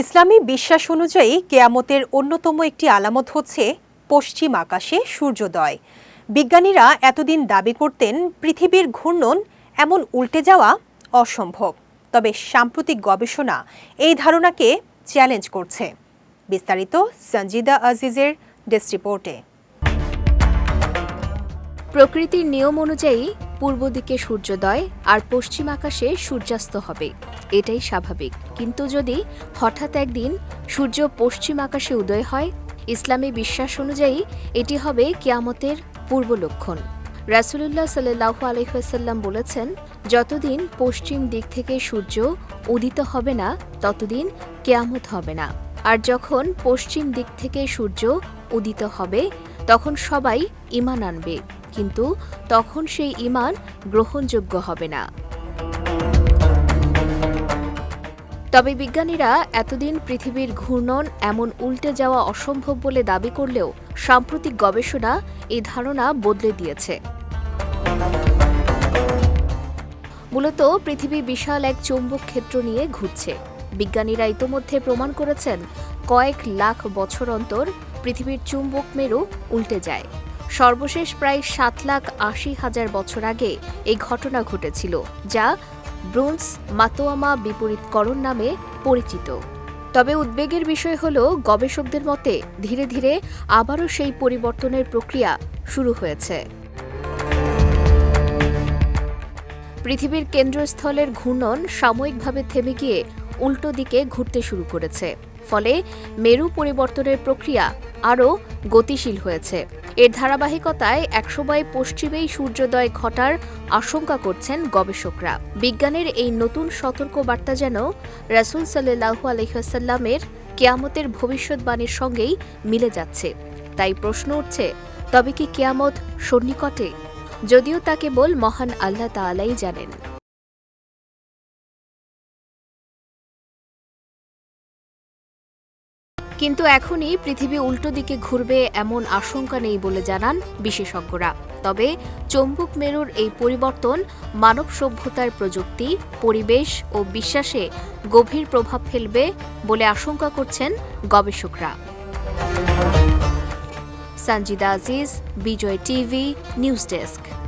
ইসলামী বিশ্বাস অনুযায়ী কেয়ামতের অন্যতম একটি আলামত হচ্ছে পশ্চিম আকাশে সূর্যোদয়। বিজ্ঞানীরা এতদিন দাবি করতেন পৃথিবীর ঘূর্ণন এমন উল্টে যাওয়া অসম্ভব। তবে সাম্প্রতিক গবেষণা এই ধারণাকে চ্যালেঞ্জ করছে। বিস্তারিত সঞ্জিদা আজিজের ডেস্ক রিপোর্টে। প্রকৃতির নিয়ম অনুযায়ী পূর্ব দিকে সূর্যোদয় আর পশ্চিম আকাশে সূর্যাস্ত হবে। এটাই স্বাভাবিক। কিন্তু যদি হঠাৎ একদিন সূর্য পশ্চিম আকাশে উদয় হয়, ইসলামী বিশ্বাস অনুযায়ী এটি হবে কিয়ামতের পূর্ব লক্ষণ। রাসুলুল্লাহ সাল্লাহু আলহাসাল্লাম বলেছেন, যতদিন পশ্চিম দিক থেকে সূর্য উদিত হবে না, ততদিন কেয়ামত হবে না। আর যখন পশ্চিম দিক থেকে সূর্য উদিত হবে, তখন সবাই ইমান আনবে। কিন্তু তখন সেই ইমান গ্রহণযোগ্য হবে না। তবে বিজ্ঞানীরা এতদিন পৃথিবীর ঘূর্ণন এমন উল্টে যাওয়া অসম্ভব বলে দাবি করলেও সাম্প্রতিক গবেষণা এই ধারণা বদলে দিয়েছে। মূলত পৃথিবী বিশাল এক চৌম্বক ক্ষেত্র নিয়ে ঘুরছে। বিজ্ঞানীরা ইতোমধ্যে প্রমাণ করেছেন, কয়েক লাখ বছর অন্তর পৃথিবীর চুম্বক মেরু উল্টে যায়। সর্বশেষ প্রায় সাত লাখ আশি হাজার বছর আগে এই ঘটনা ঘটেছিল, যা ব্রোঞ্জ মাতোয়ামা বিপরীতকরণ নামে পরিচিত। তবে উদ্বেগের বিষয় হল, গবেষকদের মতে ধীরে ধীরে আবারও সেই পরিবর্তনের প্রক্রিয়া শুরু হয়েছে। পৃথিবীর কেন্দ্রস্থলের ঘূর্ণন সাময়িকভাবে থেমে গিয়ে উল্টো দিকে ঘুরতে শুরু করেছে, ফলে মেরু পরিবর্তনের প্রক্রিয়া আরও গতিশীল হয়েছে। এর ধারাবাহিকতায় একসময় পশ্চিমেই সূর্যোদয় ঘটার আশঙ্কা করছেন গবেষকরা। বিজ্ঞানের এই নতুন সতর্ক বার্তা যেন রাসুল সাল্লাহু আলহাসাল্লামের কেয়ামতের ভবিষ্যৎবাণীর সঙ্গেই মিলে যাচ্ছে। তাই প্রশ্ন উঠছে, তবে কি কেয়ামত সন্নিকটে? যদিও তা কেবল মহান আল্লাহ তাআলাই জানেন। কিন্তু এখনই পৃথিবী উল্টো দিকে ঘুরবে এমন আশঙ্কা নেই বলে জানান বিশেষজ্ঞরা। তবে চম্বুক মেরুর এই পরিবর্তন মানব সভ্যতার প্রযুক্তি, পরিবেশ ও বিশ্বাসে গভীর প্রভাব ফেলবে বলে আশঙ্কা করছেন গবেষকরা। Sanjida Aziz, Bijoy TV, news desk.